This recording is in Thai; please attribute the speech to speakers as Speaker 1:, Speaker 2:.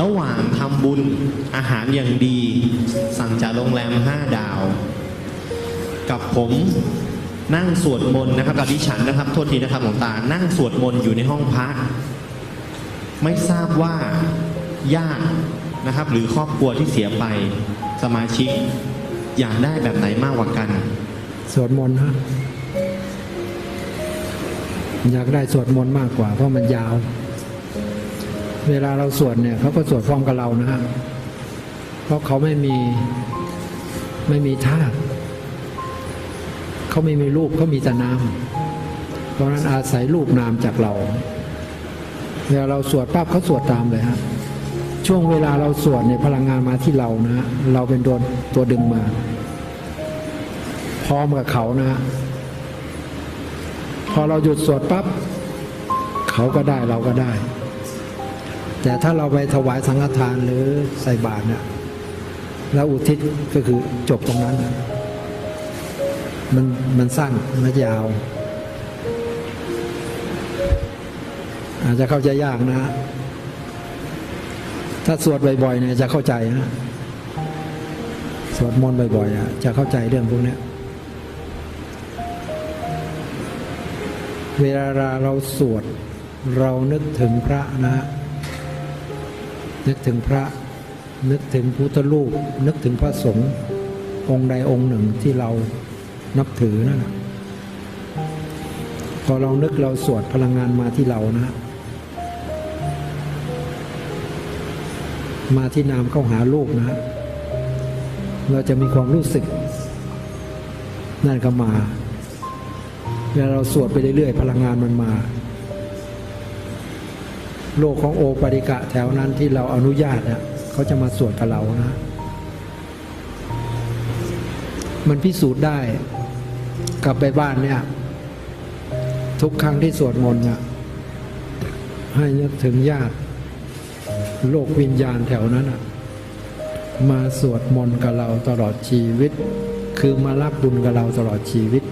Speaker 1: ระหว่างทำบุญอาหารอย่างดี สั่งจากโรงแรม5ดาว กับผมนั่งสวดมนต์นะครับกับดิฉันนะครับโทษทีนะครับหลวงตา นั่งสวดมนต์อยู่ในห้องพระไม่ทราบว่าญาตินะครับ หรือครอบครัวที่เสียไปสมาชิกอยากได้แบบไหนมากกว่ากัน
Speaker 2: สวดมนต์ฮะอยากได้สวดมนต์มากกว่าเพราะมันยาว เวลาเราสวดเนี่ยเขาก็สวดพร้อมกับเรานะฮะเพราะเขาไม่มีไม่มีธาตุเขาไม่มีรูปเขามีแต่นามเพราะนั้นอาศัยรูปนามจากเรา เวลาเราสวดปั๊บเขาสวดตามเลยฮะช่วงเวลาเราสวดเนี่ยพลังงานมาที่เรานะ เราเป็นตัวตัวดึงมา พร้อมกับเขานะฮะพอเราหยุดสวดปั๊บเขาก็ได้เราก็ได้ แต่ถ้าเราไปถวายสังฆทานหรือใส่บาตรเนี่ยแล้วอุทิศก็คือจบตรงนั้น มันมันสั้นมันยาว อาจจะเข้าใจยากนะฮะถ้าสวดบ่อยๆเนี่ยจะเข้าใจนะสวดมนต์บ่อยๆอะจะเข้าใจเรื่องพวกนี้เวลาเราสวดเรานึกถึงพระนะฮะ นึกถึงพระ นึกถึงพุทธรูป นึกถึงพระสงฆ์องค์ใดองค์หนึ่งที่เรานับถือนั่นนะพอเรานึกเราสวดพลังงานมาที่เรานะ มาที่นามเข้าหาลูกนะ เราจะมีความรู้สึก นั่นก็มาเวลาเราสวดไปเรื่อยๆ พลังงานมันมา โลกของโอปริกะแถวนั้นที่เราอนุญาตเนี่ยเขาจะมาสวดกับเรานะ มันพิสูจน์ได้ กลับไปบ้านเนี่ย ทุกครั้งที่สวดมนต์เนี่ยให้นึกถึงญาติ โลกวิญญาณแถวนั้นน่ะมาสวดมนต์กับเราตลอดชีวิต คือมารับบุญกับเราตลอดชีวิต